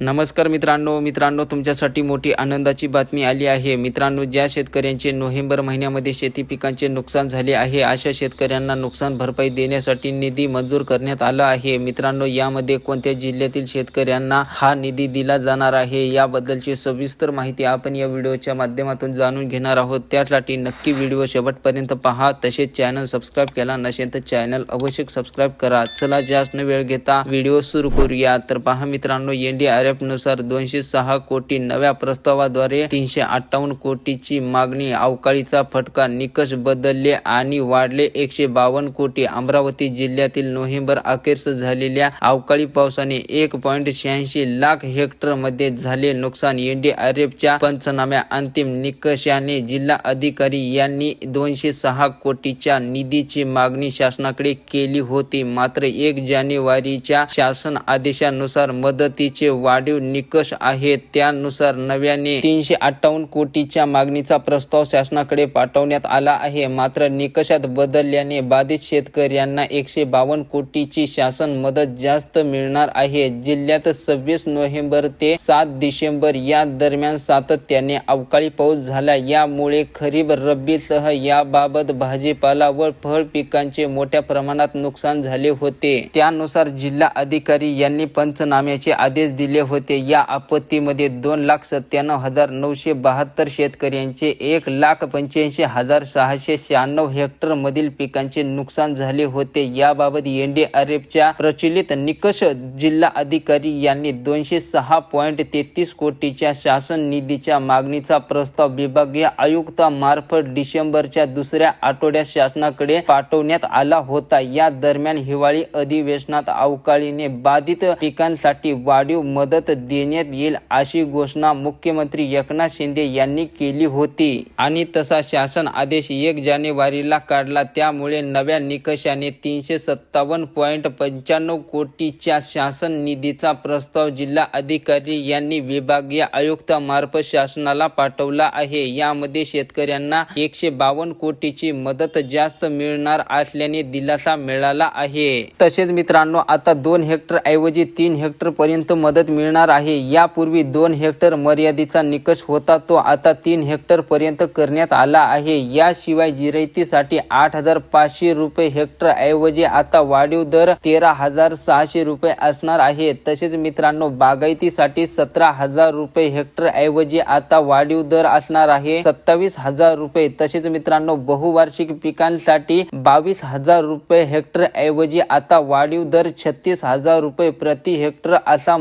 नमस्कार मित्रांनो मित्रांनो तुमच्यासाठी मोठी आनंदाची बातमी आली आहे. मित्रांनो ज्या शेतकऱ्यांचे नोव्हेंबर महिन्यामध्ये शेती पिकांचे नुकसान झाले आहे अशा शेतकऱ्यांना नुकसान भरपाई देण्यासाठी निधी मंजूर करण्यात आला आहे. मित्रांनो यामध्ये कोणत्या जिल्ह्यातील शेतकऱ्यांना हा निधी दिला जाणार आहे याबद्दलची सविस्तर माहिती आपण या व्हिडिओच्या माध्यमातून जाणून घेणार आहोत. त्यासाठी नक्की व्हिडिओ शेवटपर्यंत पहा. तसेच चॅनल सबस्क्राईब केला नसेल तर चॅनल अवश्य सबस्क्राईब करा. चला जास्त न वेळ घेता व्हिडिओ सुरू करूया. तर पहा मित्रांनो एनडीआर नुसार दोनशे सहा कोटी नव्या प्रस्तावाद्वारे तीनशे अठ्ठावन्न कोटीची मागणी अवकाळीचा फटका निकष बदलले आणि वाढले एकशे बावन्न कोटी. अमरावती जिल्ह्यातील नोव्हेंबर अखेरस झालेल्या अवकाळी पावसाने एक पॉईंट शहाऐंशी लाख हेक्टरमध्ये झाले नुकसान. एनडीआरएफच्या पंचनाम्या अंतिम निकषाने जिल्हा अधिकारी यांनी दोनशे सहा कोटीच्या निधीची मागणी शासनाकडे केली होती. मात्र एक जानेवारीच्या शासन आदेशानुसार मदतीचे वाढीव निकष आहेत. त्यानुसार नव्याने तीनशे अठ्ठावन्न कोटीच्या मागणीचा प्रस्ताव शासनाकडे पाठवण्यात आला आहे. मात्र निकषात बदलल्याने बाधित शेतकऱ्यांना एकशे बावन्न कोटीची शासन मदत जास्त मिळणार आहे. जिल्ह्यात सव्वीस नोव्हेंबर ते सात डिसेंबर या दरम्यान सातत्याने अवकाळी पाऊस झाला. यामुळे खरीप रब्बीसह याबाबत भाजीपाला व फळ पिकांचे मोठ्या प्रमाणात नुकसान झाले होते. त्यानुसार जिल्हा अधिकारी यांनी पंचनाम्याचे आदेश दिले होते. या आपत्तीमध्ये दोन लाख सत्त्याण्णव हजार नऊशे बहात्तर शेतकऱ्यांचे एक लाख पंच्याऐंशी हजार सहाशे शहाण्णव हेक्टरमधील पिकांचे नुकसान झाले होते. याबाबत एनडीआरएफच्या प्रचलित निकष जिल्हा अधिकारी यांनी दोनशे सहा पॉईंट तेहतीस कोटीच्या शासन निधीच्या मागणीचा प्रस्ताव विभागीय आयुक्तामार्फत डिसेंबरच्या दुसऱ्या आठवड्यात शासनाकडे पाठवण्यात आला होता. या दरम्यान हिवाळी अधिवेशनात अवकाळीने बाधित पिकांसाठी वाढीव मदत देण्यात येईल अशी घोषणा मुख्यमंत्री एकनाथ शिंदे यांनी केली होती. आणि तसा शासन आदेश एक जानेवारीला काढला. त्यामुळे नव्या निकषाने तीनशे सत्तावन्न पॉईंट पंच्याण्णव कोटीच्या शासन निधीचा प्रस्ताव जिल्हा अधिकारी यांनी विभागीय आयुक्तामार्फत शासनाला पाठवला आहे. यामध्ये शेतकऱ्यांना एकशे बावन्न कोटीची मदत जास्त मिळणार असल्याने दिलासा मिळाला आहे. तसेच मित्रांनो आता दोन हेक्टर ऐवजी तीन हेक्टर पर्यंत मदत मिळणार आहे. यापूर्वी दोन हेक्टर मर्यादेचा निकष होता. तो आता तीन हेक्टर पर्यंत करण्यात आला आहे. याशिवाय जिरायतीसाठी आठ हजार पाचशे रुपये हेक्टर ऐवजी आता वाढीव दर तेरा हजार सहाशे रुपये असणार आहे. तसेच मित्रांनो बागायतीसाठी सतरा हजार रुपये हेक्टर ऐवजी आता वाढीव दर असणार आहे. सत्तावीस हजार रुपये. तसेच मित्रांनो बहुवार्षिक पिकांसाठी बावीस हजार रुपये हेक्टर ऐवजी आता वाढीव दर छत्तीस हजार रुपये प्रति हेक्टर असा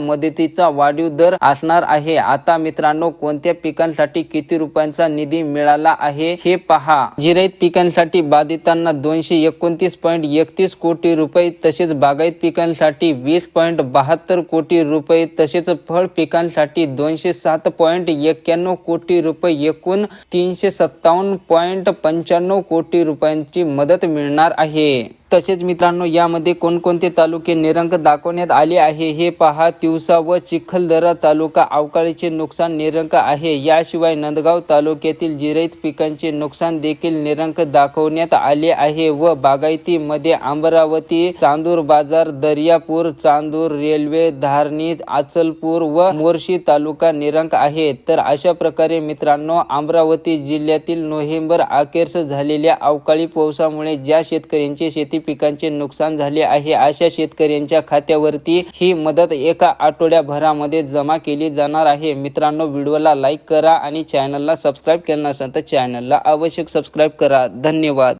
निधीचा वाढीव दर असणार आहे. आता मित्रांनो कोणत्या पिकांसाठी किती रुपयांचा निधी मिळाला आहे हे पहा. जिरायत पिकांसाठी बाधितांना दोनशे एकोणतीस पॉईंट एकतीस कोटी रुपये तसेच बागायत पिकांसाठी वीस पॉईंट बहात्तर कोटी रुपये तसेच फळ पिकांसाठी दोनशे सात पॉईंट एक्क्याण्णव कोटी रुपये एकूण तीनशे सत्तावन्न पॉईंट पंच्याण्णव कोटी रुपयांची मदत मिळणार आहे. तसेच मित्रांनो यामध्ये कोणकोणते तालुके निरंक दाखवण्यात आले आहे हे पहा. तिवसा व चिखलदरा तालुका अवकाळीचे नुकसान निरंक आहे. याशिवाय नंदगाव तालुक्यातील जिरैत पिकांचे नुकसान देखील निरंक दाखवण्यात आले आहे व बागायतीमध्ये अमरावती चांदूर बाजार दर्यापूर चांदूर रेल्वे धारणी आचलपूर व मोर्शी तालुका निरंक आहे. तर अशा प्रकारे मित्रांनो अमरावती जिल्ह्यातील नोव्हेंबर अखेरस झालेल्या अवकाळी पावसामुळे ज्या शेतकऱ्यांची शेती पिकांचे नुकसान झाले आहे. अशा शेतकऱ्यांच्या खात्यावरती ही मदत एका आठवड्याभरामध्ये जमा केली जाणार आहे. मित्रांनो व्हिडिओला लाईक करा आणि चॅनलला सबस्क्राईब केलं नसेल तर चॅनलला आवश्यक सबस्क्राईब करा. धन्यवाद.